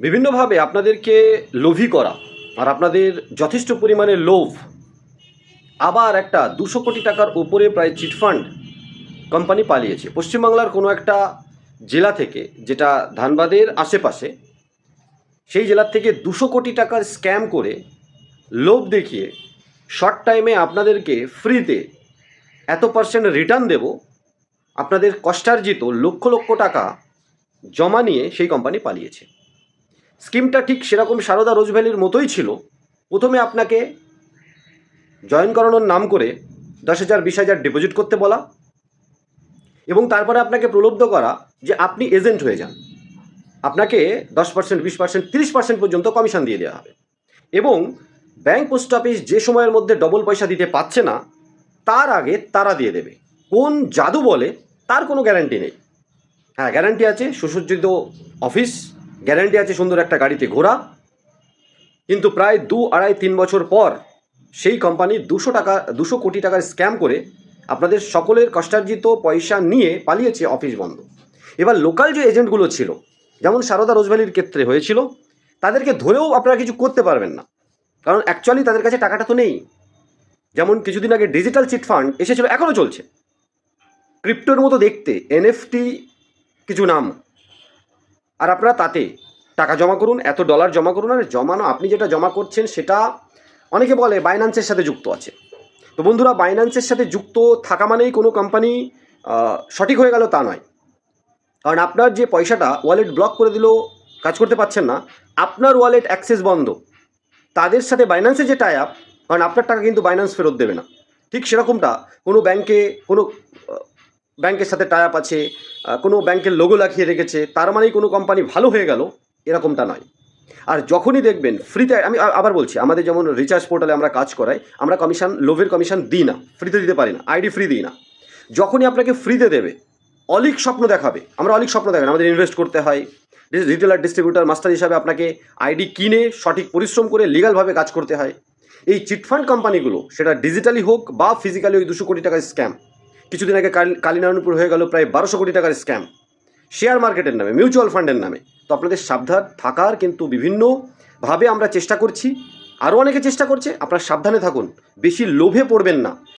বিভিন্নভাবে আপনাদেরকে লোভী করা আর আপনাদের যথেষ্ট পরিমাণে লোভ, আবার একটা দুশো কোটি টাকার উপরে প্রায় চিটফান্ড কোম্পানি পালিয়েছে। পশ্চিমবাংলার কোনো একটা জেলা থেকে, যেটা ধানবাদের আশেপাশে, সেই জেলার থেকে দুশো কোটি টাকার স্ক্যাম করে লোভ দেখিয়ে শর্ট টাইমে আপনাদেরকে ফ্রিতে এত পার্সেন্ট রিটার্ন দেব, আপনাদের কষ্টার্জিত লক্ষ লক্ষ টাকা জমা নিয়ে সেই কোম্পানি পালিয়েছে। স্কিমটা ঠিক সেরকম সারদা রোজভ্যালির মতোই ছিল। প্রথমে আপনাকে জয়েন করানোর নাম করে দশ হাজার, বিশ হাজার ডিপোজিট করতে বলা এবং তারপরে আপনাকে প্রলুব্ধ করা যে আপনি এজেন্ট হয়ে যান। আপনাকে দশ পার্সেন্ট বিশ পার্সেন্ট তিরিশ পার্সেন্ট পর্যন্ত কমিশন দিয়ে দেওয়া হবে। এবং ব্যাংক পোস্ট অফিস যে সময়ের মধ্যে ডবল পয়সা দিতে পারছে না, তার আগে তারা দিয়ে দেবে। কোন জাদু বলে তার কোনো গ্যারান্টি নেই। হ্যাঁ গ্যারান্টি আছে, সুসজ্জিত অফিস গ্যারান্টি আছে সুন্দর একটা গাড়িতে ঘোরা কিন্তু প্রায় দু আড়াই তিন বছর পর সেই কোম্পানি দুশো টাকা, দুশো কোটি টাকার স্ক্যাম করে আপনাদের সকলের কষ্টার্জিত পয়সা নিয়ে পালিয়েছে অফিস বন্ধ। এবার লোকাল যে এজেন্টগুলো ছিল, যেমন সারদা রোজভ্যালির ক্ষেত্রে হয়েছিল, তাদেরকে ধরেও আপনারা কিছু করতে পারবেন না। কারণ অ্যাকচুয়ালি তাদের কাছে টাকাটা তো নেই। যেমন কিছুদিন আগে ডিজিটাল চিট ফান্ড এসেছিল এখনও চলছে। ক্রিপ্টোর মতো দেখতে এনএফটি কিছু নাম। আর আপনারা তাতে টাকা জমা করুন, এত ডলার জমা করুন, আর জমানো, আপনি যেটা জমা করছেন সেটা অনেকে বলে বাইন্যান্সের সাথে যুক্ত আছে। তো বন্ধুরা বাইন্যান্সের সাথে যুক্ত থাকা মানেই কোনো কোম্পানি সঠিক হয়ে গেল তা নয়। কারণ আপনার যে পয়সাটা ওয়ালেট ব্লক করে দিলেও কাজ করতে পারছেন না, আপনার ওয়ালেট অ্যাক্সেস বন্ধ। তাদের সাথে বাইন্যান্সে যে টাই আপ কারণ আপনার টাকা কিন্তু বাইন্যান্স ফেরত দেবে না। ঠিক সেরকমটা কোনো ব্যাংকে কোনো ব্যাংকের সাথে টাই আছে কোনো ব্যাংকের লোগো লাগিয়ে রেখেছে, তার মানেই কোনো কোম্পানি ভালো হয়ে গেল, এরকমটা নয়। আর যখনই দেখবেন ফ্রিতে আমি আবার বলছি, আমাদের যেমন রিচার্জ পোর্টালে আমরা কাজ করাই, আমরা কমিশন লোভের কমিশন দিই না ফ্রিতে দিতে পারি না আইডি ফ্রি দিই না। যখনই আপনাকে ফ্রিতে দেবে, অলিক স্বপ্ন দেখাবে, আমরা অলিক স্বপ্ন দেখান আমাদের ইনভেস্ট করতে হয় রিটেলার ডিস্ট্রিবিউটার মাস্টার হিসাবে আপনাকে আইডি কিনে সঠিক পরিশ্রম করে লিগালভাবে কাজ করতে হয়। এই চিটফান্ড কোম্পানিগুলো সেটা ডিজিটালি হোক বা ফিজিক্যালি ওই দুশো কোটি টাকার স্ক্যাম কিছুদিন আগে কাল- কালীনারায়ণপুর হয়ে গেল প্রায় বারোশো কোটি টাকার স্ক্যাম। শেয়ার মার্কেটের নামে, মিউচুয়াল ফান্ডের নামে। তো আপনাদের সাবধান থাকার কিন্তু বিভিন্নভাবে আমরা চেষ্টা করছি। আরও অনেকে চেষ্টা করছে, আপনারা সাবধানে থাকুন। বেশি লোভে পড়বেন না।